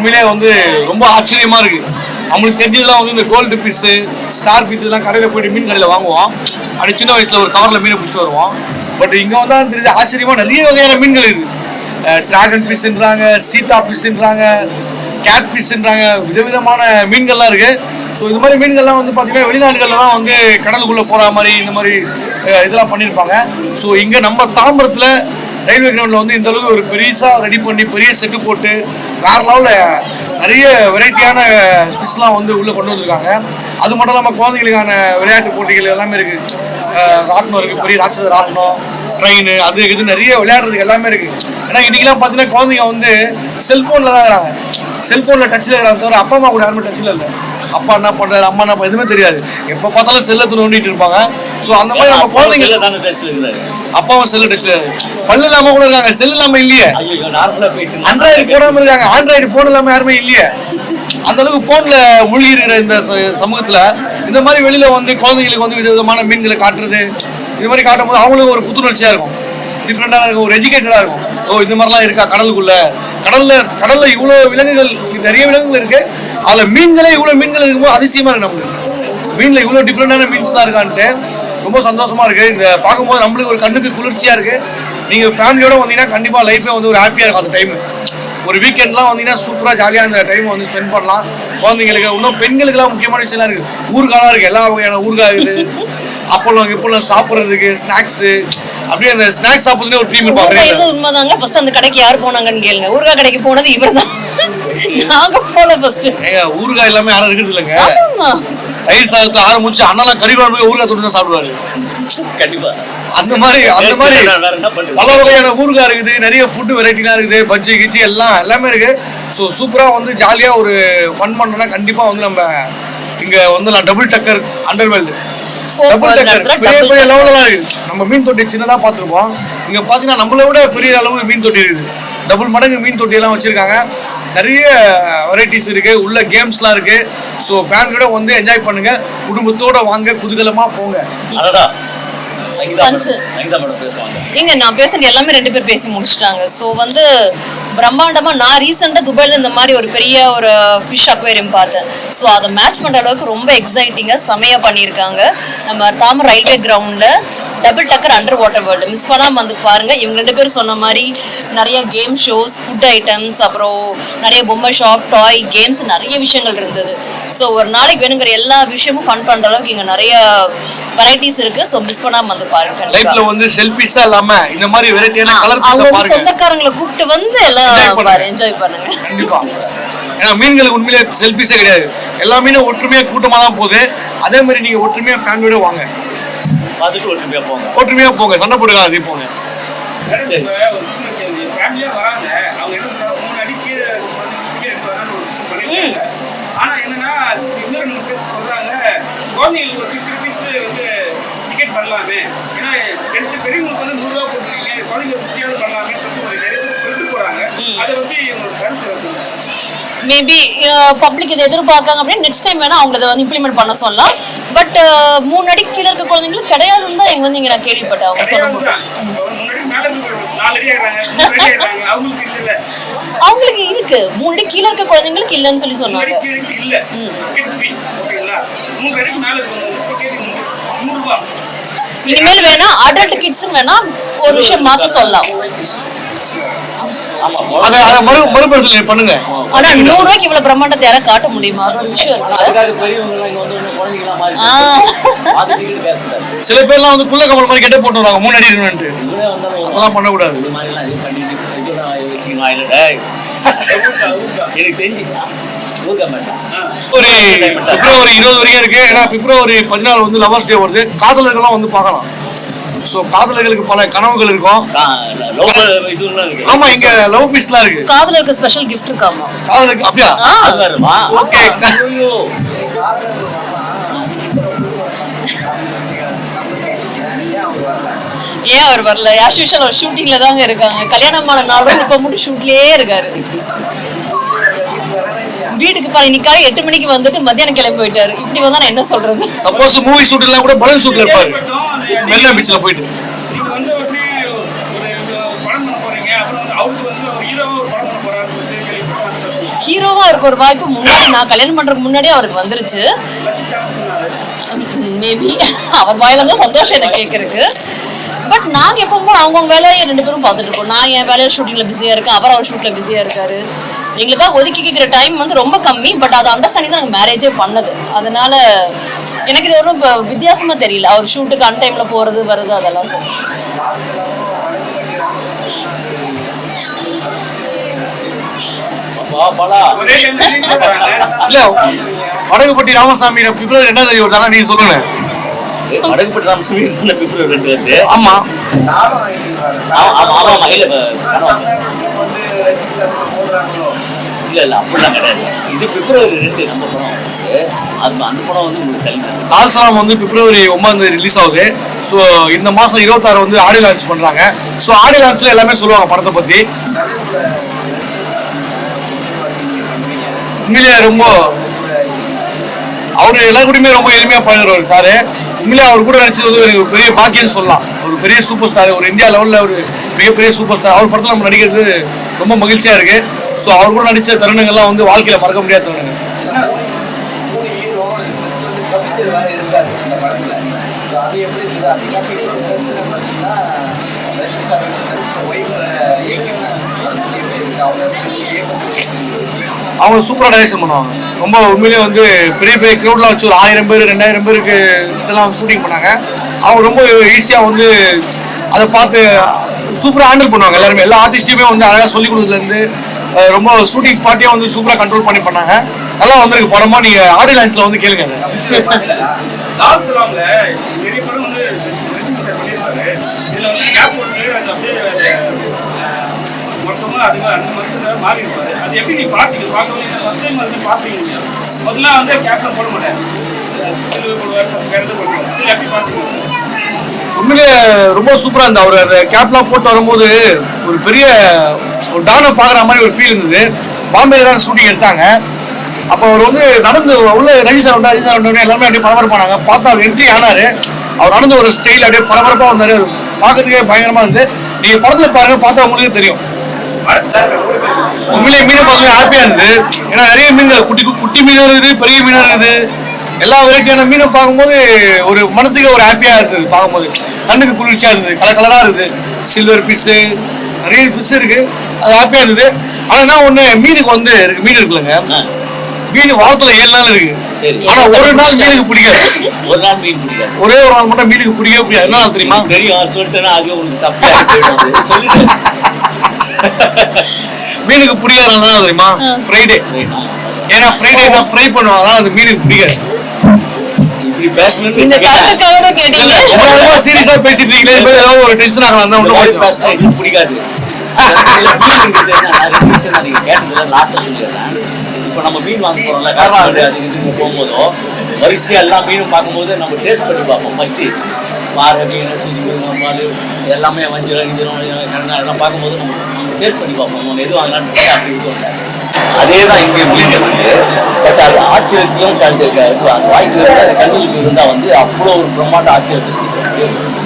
உண்மையிலே வந்து ரொம்ப ஆச்சரியமா இருக்கு. நம்மளுக்கு தெரிஞ்சதெல்லாம் வந்து இந்த கோல்டு பீஸு ஸ்டார் பீஸ் எல்லாம் கடையில் போயிட்டு மீன் கடையில் வாங்குவோம். அப்படி சின்ன வயசுல ஒரு கவரில் மீனை பிடிச்சிட்டு வருவோம். பட் இங்கே வந்தா தெரியுது ஆச்சரியமா நிறைய வகையான மீன்கள் இருக்குது டிராகன் பீஸ்ன்றாங்க சீட்டா பீஸ்ன்றாங்க கேட் பீஸ்ன்றாங்க விதவிதமான மீன்கள்லாம் இருக்கு. ஸோ இது மாதிரி மீன்கள்லாம் வந்து பார்த்தீங்கன்னா வெளிநாடுகள்லாம் வந்து கடலுக்குள்ளே போகிற மாதிரி இந்த மாதிரி இதெல்லாம் பண்ணியிருப்பாங்க. ஸோ இங்கே நம்ம தாம்பரத்தில் ரயில்வே கிரவுண்டில் வந்து இந்த அளவுக்கு ஒரு பெருசாக ரெடி பண்ணி பெரிய செட்டு போட்டு வேற லெவலில் நிறைய வெரைட்டியான ஃபிஷ்லாம் வந்து உள்ளே கொண்டு வந்திருக்காங்க. அது மட்டும் இல்லாமல் குழந்தைகளுக்கான விளையாட்டு போட்டிகள் எல்லாமே இருக்குது ராட்டினம் இருக்குது பெரிய ராட்சத ராட்டினம் ட்ரெயின் அது இது நிறைய விளையாடுறதுக்கு எல்லாமே இருக்குது ஏன்னா இன்றைக்கெலாம் பார்த்தீங்கன்னா குழந்தைங்க வந்து செல்ஃபோனில் தான் இருக்கிறாங்க செல்ஃபோனில் டச்சில் இருக்கிறாங்க தவிர அப்பா அம்மா கூட யாருமே டச்சில் இல்லை. அப்பா என்ன பண்ணுறாரு அம்மா என்ன எதுவுமே தெரியாது. எப்போ பார்த்தாலும் செல்லை நோண்டிட்டு இருப்பாங்க. ஸோ அந்த மாதிரி நம்ம குழந்தைங்க தானே டச்ல இருக்கிறாரு? அப்பாவும் செல்லு டச்சில் செல் இல்லாமல் கூட இருக்காங்க. செல் இல்லாமல் இல்லையே. ஆண்ட்ராய்டு போடாம இருக்காங்க. ஆண்ட்ராய்டு போன் இல்லாம யாருமே இல்லையே. அந்த அளவுக்கு போன்ல மூழ்கி இருக்கிற இந்த சமூகத்துல இந்த மாதிரி வெளியில வந்து குழந்தைங்களுக்கு வந்து விதவிதமான மீன்களை காட்டுறது இது மாதிரி காட்டும் போது அவங்களுக்கு ஒரு புத்துணர்ச்சியா இருக்கும். டிஃப்ரெண்டாக இருக்கும். ஒரு எஜுகேட்டடாக இருக்கும். ஓ இந்த மாதிரிலாம் இருக்கா கடலுக்குள்ள? கடல்ல கடல்ல இவ்வளோ விலங்குகள் நிறைய விலங்குகள் இருக்கு. அதுல மீன்களே இவ்வளோ மீன்கள் இருக்கும்போது அதிசயமா இருக்கு நம்மளுக்கு. மீன்ல இவ்வளோ டிஃப்ரெண்டான மீன்ஸ் தான் இருக்கான்ட்டு. ரொம்ப சந்தோஷமா இருக்கு. இந்த பார்க்கும்போது நம்மளுக்கு ஒரு கண்ணுக்கு குளிர்ச்சியா இருக்கு. நீங்க ஃபேமிலியோட வந்தீங்கன்னா கண்டிப்பா லைஃபே வந்து ஒரு ஹாப்பியா இருக்கும் அந்த டைம் ஒரு வீக்கெண்ட்லாம் வந்தீங்கன்னா சூப்பரா ஜாலியா அந்த டைம் வந்து ஸ்பெண்ட் பண்ணலாம். குழந்தைங்களுக்கு இன்னும் பெண்களுக்குலாம் முக்கியமான விஷயம்லாம் இருக்கு. ஊர்காலாம் இருக்கு. எல்லா வகையான ஊர்காய் இருக்குது அப்பளம் இப்பளம் சாப்பிட்றதுக்கு ஸ்நாக்ஸு அப்படியே அந்த ஸ்நாக்ஸ் சாப்பிட்றதுனே ஒரு டீம் இது உண்மைதாங்க? ஃபர்ஸ்ட் அந்த கடைக்கு யார் போனாங்கன்னு கேளுங்க. ஊறுகாய் கடைக்கு போனது இவர்தான். நாங்க போல ஃபர்ஸ்ட் ஏங்க ஊறுகாய் எல்லாமே யாரும் இருக்கிறது இல்லைங்க. தயிர் சாதத்தை ஆரம்பிச்சு அண்ணெல்லாம் கறி குழம்பு ஊறுகாய் தொட்டு சாப்பிடுவாரு. கண்டிப்பா. அந்த மாதிரி அந்த மாதிரி பல வகையான ஊறுகாய் இருக்குது நிறைய ஃபுட்டு வெரைட்டிலாம் இருக்குது பஜ்ஜி கிச்சி எல்லாம் எல்லாமே இருக்கு. ஸோ சூப்பராக வந்து ஜாலியாக ஒரு ஃபன் பண்ணோம்னா கண்டிப்பாக வந்து நம்ம இங்கே வந்து நான் டபுள் டக்கர் அண்டர்வேல்டு பெரிய பெரிய. லெவலெலாம் இருக்குது நம்ம மீன் தொட்டி சின்னதாக பார்த்துருப்போம். இங்கே பார்த்தீங்கன்னா நம்மளை விட பெரிய அளவு மீன் தொட்டி இருக்குது. டபுள் மடங்கு மீன் தொட்டியெல்லாம் வச்சுருக்காங்க. நிறைய வெரைட்டிஸ் இருக்கு. உள்ள கேம்ஸ்லாம் இருக்கு. ஸோ ஃபேமிலியோட வந்து என்ஜாய் பண்ணுங்க. குடும்பத்தோட வாங்க குதூகலமா போங்க. பேசுவாங்க. ஏங்க நான் பேசுறது எல்லாமே ரெண்டு பேர் பேசி முடிச்சிட்டாங்க. ஸோ வந்து பிரம்மாண்டமா நான் ரீசெண்டாக துபாயில இந்த மாதிரி ஒரு பெரிய ஒரு ஃபிஷ் அக்வேரியம் பார்த்தேன். ஸோ அதை மேட்ச் பண்ற அளவுக்கு ரொம்ப எக்ஸைட்டிங்காக செமையா பண்ணியிருக்காங்க. நம்ம தாமர் ரயில்வே கிரவுண்ட்ல double decker under water world miss பண்ணாம வந்து பாருங்க இவங்க ரெண்டு பேரும் சொன்ன மாதிரி நிறைய கேம் ஷோஸ் ஃபுட் ஐட்டம்ஸ் அப்புறம் நிறைய பொம்மை ஷாப் டாய் கேம்ஸ் நிறைய விஷயங்கள் இருந்தது. ஸோ ஒரு நாளைக்கு வேணுங்கிற எல்லா விஷயமும் ஃபன் பண்ற அளவுக்கு இங்க நிறைய வெரைட்டிஸ் இருக்கு. ஸோ மிஸ் பண்ணாம வந்து பாருங்க. லைஃப்ல வந்து செல்ஃபிஸா இல்லாம இந்த மாதிரி வெரைட்டியான கலர் அவங்க சொந்தக்காரங்களை கூப்பிட்டு வந்து எல்லாம். பாரு என்ஜாய் பண்ணுங்க. கண்டிப்பா. ஏன்னா மீன்களுக்கு உண்மையிலே செல்ஃபிஸே கிடையாது. எல்லா மீனும் ஒற்றுமையா கூட்டமா தான் போகுது. அதே மாதிரி நீங்க ஒற்றுமையா ஃபேமிலியோட வாங்க. பார்த்துட்டு ஒற்றுமையா போங்க. ஒற்றுமையா போங்க சண்டை போட்டுக்காது போங்க. சரி. மூணு ஆனா என்னன்னா இன்னொரு ரெண்டு பேர் சொல்றாங்க குழந்தைங்களுக்கு ஒரு ஃபிஃப்டி ருபீஸ் வந்து டிக்கெட் பண்ணலாமே. ஏன்னா ரெண்டு பெரியவங்களுக்கு வந்து நூறு ரூபா போட்டுருக்கீங்க குழந்தைங்க ஃபிஃப்டியாவது பண்ணலாமே சொல்லிட்டு ஒரு நிறைய பேர் சொல்லிட்டு போறாங்க. அதை வந்து இவங்க கருத்து மேபி பப்ளிக் இதை எதிர்பார்க்காங்க அப்படின்னு நெக்ஸ்ட் டைம் வேணா அவங்க இதை வந்து இம்ப்ளிமெண்ட் பண்ண சொல்லலாம். பட் மூணு அடி கீழே இருக்க குழந்தைங்களுக்கு கிடையாதுன்னு தான் இங்க வந்து இங்க நான் கேள்விப்பட்டேன். அவங்க ஆகிறாங்க அவங்களுக்கு இருக்கு. மூணு அடி கீழே இருக்க குழந்தைங்களுக்கு இல்லைன்னு சொல்லி சொன்னாங்க. இனிமேல் வேணா அடல்ட் கிட்ஸ் வேணா ஒரு விஷயம் மாத்த சொல்லலாம். அதை அதை மறு மறுபரிசீலனை பண்ணுங்க. ஆனா நூறு ரூபாய்க்கு இவ்வளவு பிரம்மாண்டத்தை யாராவது காட்ட முடியுமா? சில பேர்லாம் வந்து குள்ள கமல் மாதிரி கெட்ட போட்டு வராங்க மூணு அடி வந்தாலும் அதெல்லாம் பண்ணக்கூடாது. எனக்கு தெரிஞ்சு ஒரு பிப்ரவரி இருபது வரைக்கும் இருக்கு. ஏன்னா பிப்ரவரி பதினாலு வந்து லவர்ஸ் டே வருது. காதலர்கள்லாம் வந்து பார்க்கலாம். ஸோ காதலர்களுக்கு பல கனவுகள் இருக்கும். ஆமா இங்க லவ் பீஸ்லாம் இருக்கு. காதுல இருக்க ஸ்பெஷல் கிஃப்ட் இருக்காமா? காதலுக்கு அப்படியா? வருமா? ஓகே ஏன் அவர் வரல? ஆஸ் யூஷுவல் ஒரு ஷூட்டிங்ல தாங்க இருக்காங்க. கல்யாணமான நாளும் இப்ப மட்டும் ஷூட்லயே இருக்காரு. வீட்டுக்கு பாரு இன்னைக்கு எட்டு மணிக்கு வந்துட்டு மத்தியானம் கிளம்பி போயிட்டாரு. இப்படி வந்தா நான் என்ன சொல்றது? சப்போஸ் மூவி ஷூட்லாம் கூட பலூன் ஷூட்ல இருப்பாரு. மெரினா பீச்ல போயிட்டு. நீங்க வந்து உடனே ஒரு ஒரு படம் பண்ண போறீங்க. அப்புறம் வந்து அவருக்கு வந்து ஒரு ஹீரோவா ஒரு படம் பண்ண போறாரு சொல்லி கேள்விப்பட்டேன். ஹீரோவா இருக்க ஒரு வாய்ப்பு முன்னாடி நான் கல்யாணம் பண்றதுக்கு முன்னாடியே அவருக்கு வந்துருச்சு. மேபி அவர் வாயில தான் சந்தோஷம் எனக்கு கேட்கறதுக்கு பட் நாங்க எப்பவும் அவங்கவுங்க வேலையை ரெண்டு பேரும் பார்த்துட்டு இருக்கோம். நான் என் வேலையை ஷூட்டிங்ல பிஸியா இருக்கேன். அவர் அவர் ஷூட்ல பிஸியா இருக்காரு. எங்களுக்காக ஒதுக்கி கேட்குற டைம் வந்து ரொம்ப கம்மி பட் அதை அண்டர்ஸ்டாண்டிங் தான் நாங்கள் மேரேஜே பண்ணது. அதனால எனக்கு இது ஒரு இப்ப வித்தியாசமா தெரியல. அவர் ஷூட்டுக்கு அன் டைம்ல போறது வருது அதெல்லாம் சொல்லி. ஒரே வடகுப்பட்டி ராமசாமி பிப்ரவரி ரெண்டாம் தேதி வருதானா? நீங்க சொல்லுங்க ஏய், வடக்குப்பட்டி ராமசாமி தானே பிப்ரவரி ரெண்டு வருது ஆமா. ஆமா ஆமா ஆமா ஆமா இல்லை இல்லை அப்படிலாம் கிடையாது. இது பிப்ரவரி ரெண்டு நம்ம படம் வந்து அது அந்த படம் வந்து உங்களுக்கு தள்ளி தந்து வந்து பிப்ரவரி ஒன்பதாம் தேதி ரிலீஸ் ஆகுது. ஸோ இந்த மாதம் இருபத்தாறு வந்து ஆடியோ லான்ச் பண்ணுறாங்க ஸோ ஆடியோ லான்ச்ல எல்லாமே சொல்லுவாங்க படத்தை பற்றி உண்மையிலேயே ரொம்ப அவர் எல்லா கூடயுமே ரொம்ப எளிமையாக பழகிறவர் சார். உண்மையிலே அவர் கூட நடிச்சது வந்து ஒரு பெரிய பாக்கியம்னு சொல்லலாம். ஒரு பெரிய சூப்பர் ஸ்டார் ஒரு இந்தியா லெவலில் ஒரு மிகப்பெரிய சூப்பர் ஸ்டார் அவர் படத்தில் நம்ம நடிக்கிறது ரொம்ப மகிழ்ச்சியாக இருக்குது ஸோ அவர் கூட நடித்த தருணங்கள்லாம் வந்து வாழ்க்கையில் மறக்க முடியாத தருணங்கள். அவங்க சூப்பராக டைரக்ஷன் பண்ணுவாங்க. ரொம்ப உண்மையிலேயே வந்து பெரிய பெரிய க்ரௌட்லாம் வச்சு ஒரு ஆயிரம் பேர் ரெண்டாயிரம் பேருக்கு இதெல்லாம் ஷூட்டிங் பண்ணாங்க. அவங்க ரொம்ப ஈஸியாக வந்து அதை பார்த்து சூப்பராக ஹேண்டில் பண்ணுவாங்க எல்லாருமே. எல்லா ஆர்டிஸ்டையுமே வந்து அழகாக சொல்லிக் கொடுத்ததுலேருந்து ரொம்ப ஷூட்டிங் ஸ்பாட்டே வந்து சூப்பராக கண்ட்ரோல் பண்ணி பண்ணாங்க. நல்லா வந்திருக்கு படமா. நீங்கள் ஆடியன்ஸ்ல வந்து கேளுங்க. நிறைய வந்து வந்து கேப் அது மொத்தமா அது அந்த மாறி இருப்பாரு அது எப்படி நீ பிரப்டிங்க பார்க்க வேண்டிய ஃபர்ஸ்ட் டைம் வந்து பாத்தீங்க முதல்ல வந்து கேப்டன் போட மாட்டேன் போடுவார் எப்படி பார்த்தீங்க உண்மையிலே ரொம்ப சூப்பராக இருந்தது. அவர் அந்த கேப்லாம் போட்டு வரும்போது ஒரு பெரிய ஒரு டானை பார்க்குற மாதிரி ஒரு ஃபீல் இருந்தது. பாம்பேல தான் ஷூட்டிங் எடுத்தாங்க. அப்போ அவர் வந்து நடந்து உள்ள ரவி சார் வந்தா ரஜி சார் வந்தோடனே எல்லாமே அப்படியே பரபரப்பானாங்க பார்த்தா அவர் என்ட்ரி ஆனாரு. அவர் நடந்த ஒரு ஸ்டைல் அப்படியே பரபரப்பாக வந்தாரு. பார்க்கறதுக்கே பயங்கரமா இருந்து நீங்க படத்துல பாருங்க பார்த்தா உங்களுக்கு தெரியும். உண்மையிலேயே மீனை பார்க்கவே ஹாப்பியா இருந்தது. ஏன்னா நிறைய மீன் குட்டி குட்டி மீனும் இருக்குது பெரிய மீனும் இருக்குது எல்லா வெரைட்டியான மீனை பார்க்கும்போது ஒரு மனசுக்கு ஒரு ஹாப்பியா இருந்தது. பார்க்கும்போது கண்ணுக்கு குளிர்ச்சியா இருந்தது. கலர் கலரா இருந்தது. சில்வர் ஃபிஷ்ஷு நிறைய ஃபிஷ் இருக்கு. அது ஹாப்பியா இருந்தது. ஆனா ஒண்ணு மீனுக்கு வந்து இருக்கு மீன் இருக்குல்லங்க. மீன் வாரத்துல ஏழு நாள் இருக்கு. சரி. ஆனா ஒரு நாள் மீனுக்கு பிடிக்காது. ஒரு நாள் மீன் பிடிக்காது. ஒரே ஒரு நாள் மட்டும் மீனுக்கு பிடிக்கவே பிடிக்காது. என்ன தெரியுமா? தெரியும். சொல்லிட்டேன்னா அது உங்களுக்கு சப்ளை சொல்லிட்டு மீனுக்கு பிடிக்காத தெரியுமா? ஃப்ரைடே. ஏன்னா ஃப்ரைடே தான் ஃப்ரை பண்ணுவாங்க. அது மீனுக்கு பிடிக்காது. இப்படி பேசணும்னு இந்த வச்சுக்கோங்க. கருத்துக்காக தான் கேட்டீங்க ரொம்ப சீரியஸா பேசிட்டு இருக்கீங்களே இப்ப ஏதாவது ஒரு டென்ஷன் ஆகலாம் தான் ஒன்றும் பேசினா எங்களுக்கு பிடிக்காது. மீன் நான் நீங்க கேட்டதுல லாஸ்டா சொல்லிடுறேன். இப்போ நம்ம மீன் வாங்க போறோம்ல காசு அது இதுக்கு போகும்போதோ வரிசையா எல்லா மீனும் பார்க்கும்போது நம்ம டேஸ்ட் பண்ணி பார்ப்போம். ஃபர்ஸ்ட் பாறை மீன் சுதி மீன் எல்லாமே வஞ்சிரம் கிஞ்சிரம் கிழங்கா எல்லாம் பார்க்கும்போது நம்ம டேஸ்ட் பண்ணி பார்ப்போம். நம்ம எது வாங்கலாம்னு அப்படி இருக்கோம்ல அதே தான் இங்கே மீண்டும் வந்து பட் அது ஆச்சரியத்தையும் கண்டு அந்த வாய்ப்பு இருந்து அந்த கண்ணுக்கு இருந்தால் வந்து அவ்வளோ ஒரு பிரம்மாண்ட ஆச்சரியத்தை